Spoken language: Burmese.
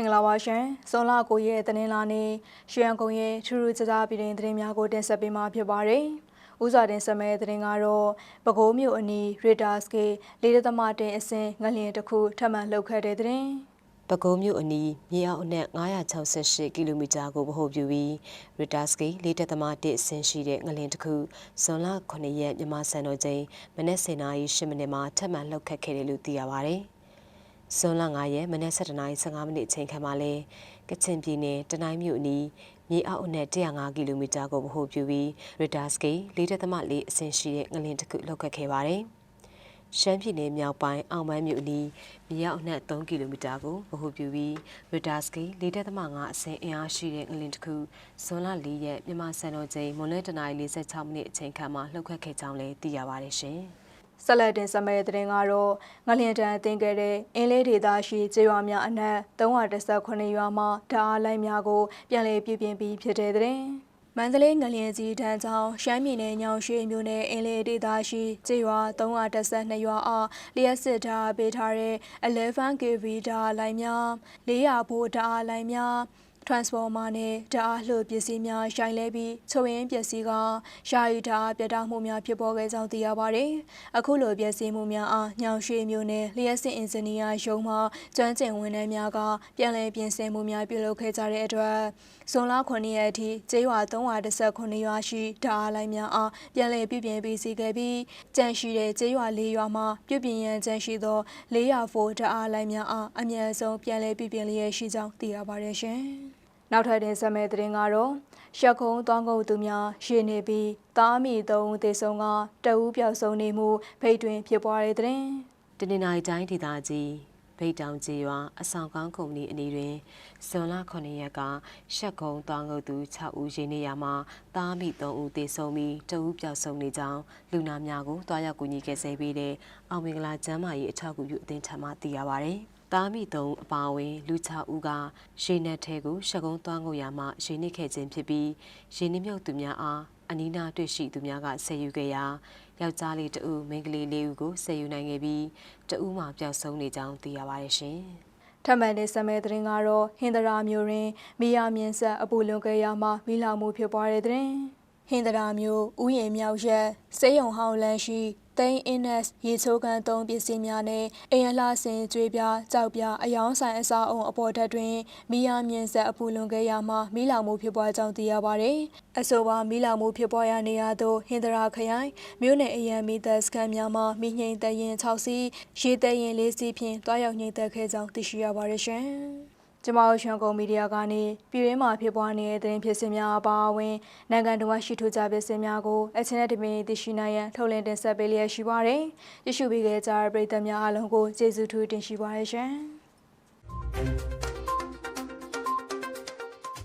င်္ဂလာပါရှင်။ဇွန်လ9ရက်တင်းလာနေ့ရွှေရန်ကုန်ရဲ့ထူးထူးခြားခြားပြည်တွင်သတင်းများကိုတင်ဆက်ပေးမှာဖြစ်ပါတယ်။ဦးစွာတင်ဆက်မဲ့သတင်းကတော့ပဲခူးမြို့အနီးရီတာစကေလေးဒသမတင်အစင်ငလျင်တစ်ခုထပ်မံလှုပ်ခတ်တဲ့သတင်း။ပဲခူးမြို့အနီးမြေအောက်အနက်968ကီလိုမီတာကိုဗဟိုပြုပြီးရီတာစကီလေးတက်သမားတစ်အဆင့်ရှိတဲ့ငလင်တစ်ခုဇွန်လ9ရက်မြန်မာစံတော်ချိန်မနက်10:08မိနစ်မှာထပ်မံလှုပ်ခတ်ခဲ့တယ်လို့သိရပါဗျ။ ဇွန်လ9ရက်မနက်7:15မိနစ်အချိန်ခန့်မှာလဲကချင်ပြည်နယ်တနိုင်းမြို့အနီးမြေအောက်အနက်105ကီလိုမီတာကိုဗဟိုပြုပြီးရီတာစကီလေးတက်သမားလေးအဆင့်ရှိတဲ့ငလင်တစ်ခုလှုပ်ခတ်ခဲ့ပါတယ်။ရှမ်းပြည်နယ်မြောက်ပိုင်းအောင်မန်းမြို့အနီးမြေရောက်အနှက်3ကီလိုမီတာကိုဗဟိုပြုပြီးရီတာစကီ၄တက်သမ5အဆင့်အင်အားရှိတဲ့ငလင်တစ်ခုဇွန်လ4ရက်မြန်မာစံတော်ချိန်မွန်လွဲတနာရီ46မိနစ်အချိန်ခန့်မှာလှုပ်ခတ်ခဲ့ကြောင်းလည်းသိရပါတယ်ရှင်။ ဆက်လက်တင်ဆက်မဲ့တဲ့တင်ကတော့ငလျင်တန်အသင်ခဲ့တဲ့အင်းလေးဒေသရှိကျေးရွာများအနက်318ရွာမှာဓာတ်အားလိုင်းများကိုပြန်လည်ပြုပြင်ပြီးဖြစ်တဲ့တဲ့မန္တလေးငလျင်ကြီးတန်းချောင်းရှမ်းပြည်နယ်ညောင်ရွှေမြို့နယ်အင်းလေးဒေသရှိကျေးရွာ312ရွာအားလျှက်စစ်ဓာတ်ပေးထားတဲ့ 11kV ဓာတ်လိုင်းများ400ဗို့ဓာတ်လိုင်းများ transformer နဲ့ဓာတ်အားလှုပ်ပစ္စည်းများရှိုင်းလဲပြီးချုပ်ရင်းပစ္စည်းကယာယီဓာတ်ပြတ်တောက်မှုများဖြစ်ပေါ်ခဲ့ကြောင်းသိရပါတယ်။အခုလိုပစ္စည်းမှုများအားညောင်ရွှေမျိုးနဲ့လျှက်စစ်အင်ဂျင်နီယာရုံးမှကျွမ်းကျင်ဝန်ထမ်းများကပြန်လည်ပြင်ဆင်မှုများပြုလုပ်ခဲ့ကြတဲ့အတွက်ဇွန်လ9ရက်အထိကျေးရွာ319ရွာရှိဓာတ်အားလိုင်းများအားပြန်လည်ပြုပြင်ပြီးစီခဲ့ပြီးကြန့်ရှိတဲ့ကျေးရွာ၄ရွာမှာပြုပြင်ရန်ကြန့်ရှိသော400ဖိုဓာတ်အားလိုင်းများအားအမြဲဆုံးပြန်လည်ပြုပြင်လျက်ရှိကြောင်းသိရပါတယ်ရှင်။ နောက်ထပ်တင်ဆက်မယ့်သတင်းကတော့ရှက်ခုံးတောင်းကုန်သူများရေနေပြီးတားမီသုံးဦးသေဆုံးကတအူးပြောက်ဆုံးနေမှုဖိတ်တွင်ဖြစ်ပွားတဲ့သတင်းတနင်္လာရီတိုင်းဒေသကြီးဗိတ်တောင်ကြီးရွာအဆောင်ကောင်းကုမ္ပဏီအနီးတွင်ဇွန်လ9ရက်ကရှက်ကုံတောင်းငုတ်သူ6ဦးရင်းနေရမှာတားမိ3ဦးသေဆုံးပြီးတဦးပျောက်ဆုံးနေကြောင်းလူနာများကိုတွားရောက်ကူညီခဲ့စေပြီးတဲ့အောင်မင်္ဂလာကျမ်းမာရေးအထောက်အကူပြုအသင်းထံမှသိရပါဗျ။ တားမိသုံးအပါအဝင် လူ6ဦးကရေနက်ထဲကိုရှက်ကုန်းသွားငုတ်ရမှရေနစ်ခဲ့ခြင်းဖြစ်ပြီးရေနစ်မြုပ်သူများအားအနီးနားတွေ့ရှိသူများကဆယ်ယူခဲ့ရာယောက်ျားလေးတဦးမိန်းကလေးလေးဦးကိုဆယ်ယူနိုင်ခဲ့ပြီးတဦးမှပျောက်ဆုံးနေကြောင်းသိရပါတယ်ရှင်။ထပ်မံတဲ့ဆမဲသတင်းကတော့ဟင်္ဒရာမျိုးရင်းမိယာမြင့်ဆက်အပူလွန်ခဲ့ရမှာမိလောင်မှုဖြစ်ပွားတဲ့သတင်းဟင်္ဒရာမျိုးဥယျာဉ်မြောက်ရက်စေယုံဟောင်းလန်းရှိ သိန်းအင်းနက်ရေချိုးကန်သုံးပစ္စည်းများနဲ့အင်ရလှစင်ကျွေးပြကြောက်ပြအယောင်းဆိုင်အစာအုံအပေါ်ထက်တွင်မီးရမြင့်ဆက်အပူလွန်ခဲ့ရမှမီးလောင်မှုဖြစ်ပွားကြောင်းသိရပါသည်။အဆိုပါမီးလောင်မှုဖြစ်ပွားရာနေရာသို့ဟင်္ဒရာခရိုင်မြို့နယ်အရန်မီသက်စကန်များမှမိငိမ့်တရင်6စီးရေတရင်4စီးဖြင့်တွားရောက်ငိမ့်သက်ခဲ့ကြောင်းသိရှိရပါတယ်ရှင်။ ကျမတို့ရှန်ကုန်မီဒီယာကနေပြည်တွင်းမှာဖြစ်ပွားနေတဲ့သတင်းဖြစ်စဉ်များအပါအဝင်နိုင်ငံတော်ရှိထူကြဖြစ်စဉ်များကိုအချင်းနဲ့တမင်သိရှိနိုင်ရန်ထုတ်လင်းတင်ဆက်ပေးလျက်ရှိပါတယ်။ရရှိပေးခဲ့ကြတဲ့ပရိသတ်များအားလုံးကိုကျေးဇူးထူးတင်ရှိပါတယ်ရှင်။